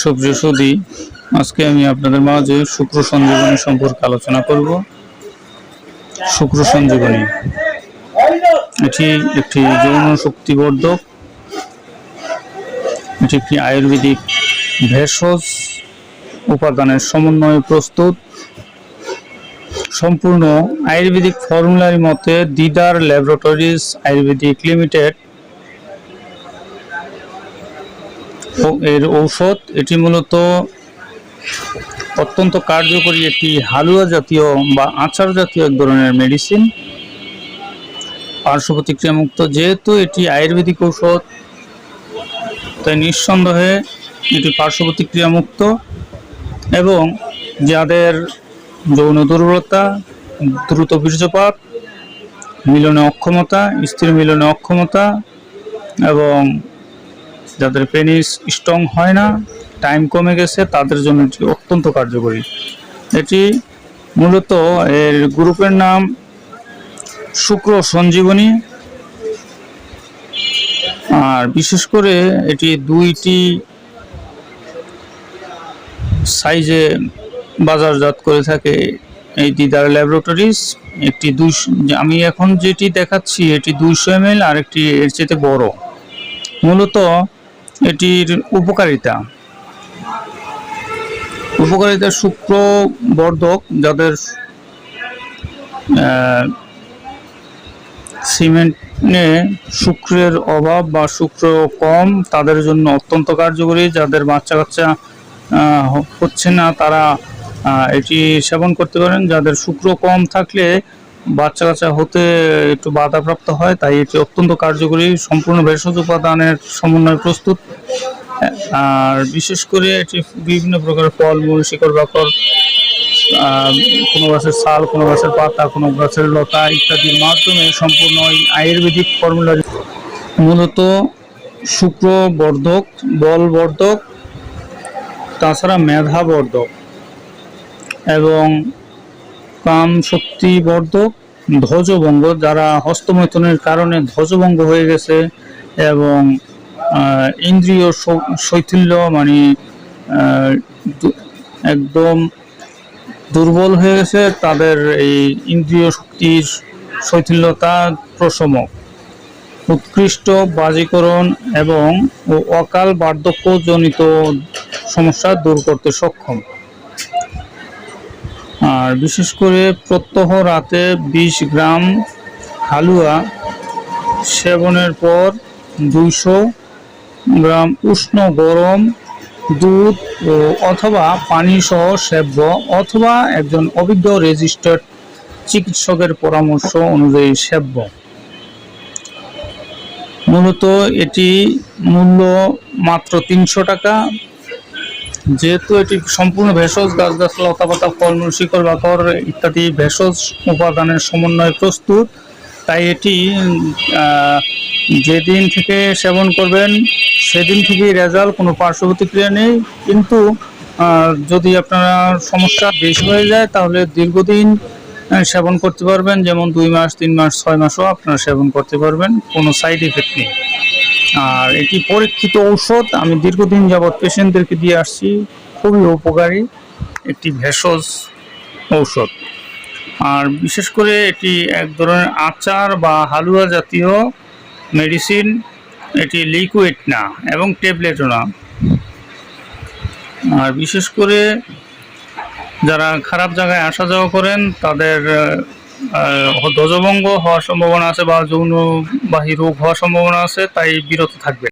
সুপ্রিয় সুদী। আজকে আমি আপনাদের মাঝে শুক্র সঞ্জীবনী সম্পর্কে আলোচনা করব। শুক্র সঞ্জীবনী। এটি একটি যৌন শক্তিবর্ধক। এটি একটি আয়ুর্বেদিক ভেষজ উপাদানের সমন্বয়ে প্রস্তুত। সম্পূর্ণ আয়ুর্বেদিক ফর্মুলার মতে দিদার ল্যাবরেটরিজ আয়ুর্বেদিক লিমিটেড এর ঔষধ, এটি মূলত অত্যন্ত কার্যকরী একটি হালুয়া জাতীয় বা আচার জাতীয় এক ধরনের মেডিসিন পার্শ্ব প্রতিক্রিয়ামুক্ত যেহেতু এটি আয়ুর্বেদিক ঔষধ, তাই নিঃসন্দেহে এটি পার্শ্ব প্রতিক্রিয়ামুক্ত এবং যাদের যৌন দুর্বলতা, দ্রুত বীর্যপাত, মিলনে অক্ষমতা স্ত্রী মিলনে অক্ষমতা এবং যাদের পেনিস স্ট্রং হয় না, টাইম কমে গেছে, তাদের জন্য এটি অত্যন্ত কার্যকরী। এটি মূলত এর গ্রুপের নাম শুক্র সঞ্জীবনী। আর বিশেষ করে এটি দুইটি সাইজে বাজারজাত করে থাকে এই দিদার ল্যাবরেটরিজ। একটি দুইশো আমি এখন যেটি দেখাচ্ছি, এটি দুইশো এম আর একটি এর চেয়ে বড়। মূলত এটির উপকারিতা। উপকারিতা শুক্র বর্ধক, যাদের সিমেন্টে শুক্রের অভাব বা শুক্র কম, তাদের জন্য অত্যন্ত কার্যকরী। যাদের বাচ্চা কাচ্চা হচ্ছে না, তারা এটি সেবন করতে পারেন। যাদের শুক্র কম থাকলে বাচ্চা কাচ্চা হতে একটু বাধাপ্রাপ্ত হয়, তাই এটি অত্যন্ত কার্যকরী, সম্পূর্ণ ভেষজ উপাদানের সমন্বয়ে প্রস্তুত। আর বিশেষ করে এটি বিভিন্ন প্রকার ফলমূল, শিকড় বাকর কোনো গাছের ছাল, কোনো গাছের পাতা, কোনো গাছের লতা ইত্যাদির মাধ্যমে সম্পূর্ণ আয়ুর্বেদিক ফর্মুলা মূলত শুক্র বর্ধক বল বর্ধক তাছাড়া মেধা বর্ধক এবং কাম শক্তি বর্ধক, ধ্বজভঙ্গ, যারা হস্তমৈথুনের কারণে ধ্বজভঙ্গ হয়ে গেছে এবং ইন্দ্রিয় শৈথিল্য মানে একদম দুর্বল হয়ে গেছে, তাদের এই ইন্দ্রিয় শক্তির শৈথিল্যতা প্রশম উৎকৃষ্ট বাজীকরণ এবং অকাল বার্ধক্যজনিত সমস্যা দূর করতে সক্ষম। আর বিশেষ করে প্রত্যহ রাতে বিশ গ্রাম হালুয়া সেবনের পর দুইশো গ্রাম উষ্ণ গরম দুধ ও অথবা পানি সহ সেব্য অথবা একজন অভিজ্ঞ রেজিস্টার্ড চিকিৎসকের পরামর্শ অনুযায়ী সেব্য। মূলত এটি মূল্য মাত্র তিনশো টাকা যেহেতু এটি সম্পূর্ণ ভেষজ গাছ লতা পাতা ফলমূল, শিকড় বাকর ইত্যাদি ভেষজ উপাদানের সমন্বয়ে প্রস্তুত। তাই এটি যেদিন থেকে সেবন করবেন, সেদিন থেকেই রেজাল্ট, কোনো পার্শ্ব প্রতিক্রিয়া নেই। কিন্তু যদি আপনার সমস্যা বেশি হয়ে যায়, তাহলে দীর্ঘদিন সেবন করতে পারবেন। যেমন দুই মাস, তিন মাস, ছয় মাসও আপনারা সেবন করতে পারবেন। কোনো সাইড এফেক্ট নেই। আর এটি পরীক্ষিত ঔষধ। আমি দীর্ঘদিন যাবৎ পেশেন্টদেরকে দিয়ে আসছি। খুবই উপকারী একটি ভেষজ ঔষধ। আর বিশেষ করে এটি এক ধরনের আচার বা হালুয়া জাতীয় মেডিসিন। এটি লিকুইড না এবং ট্যাবলেটও না। আর বিশেষ করে যারা খারাপ জায়গায় আসা যাওয়া করেন, তাদের ধ্বজভঙ্গ হওয়ার সম্ভাবনা আছে বা যৌনবাহী রোগ হওয়ার সম্ভাবনা আছে তাই বিরত থাকবে।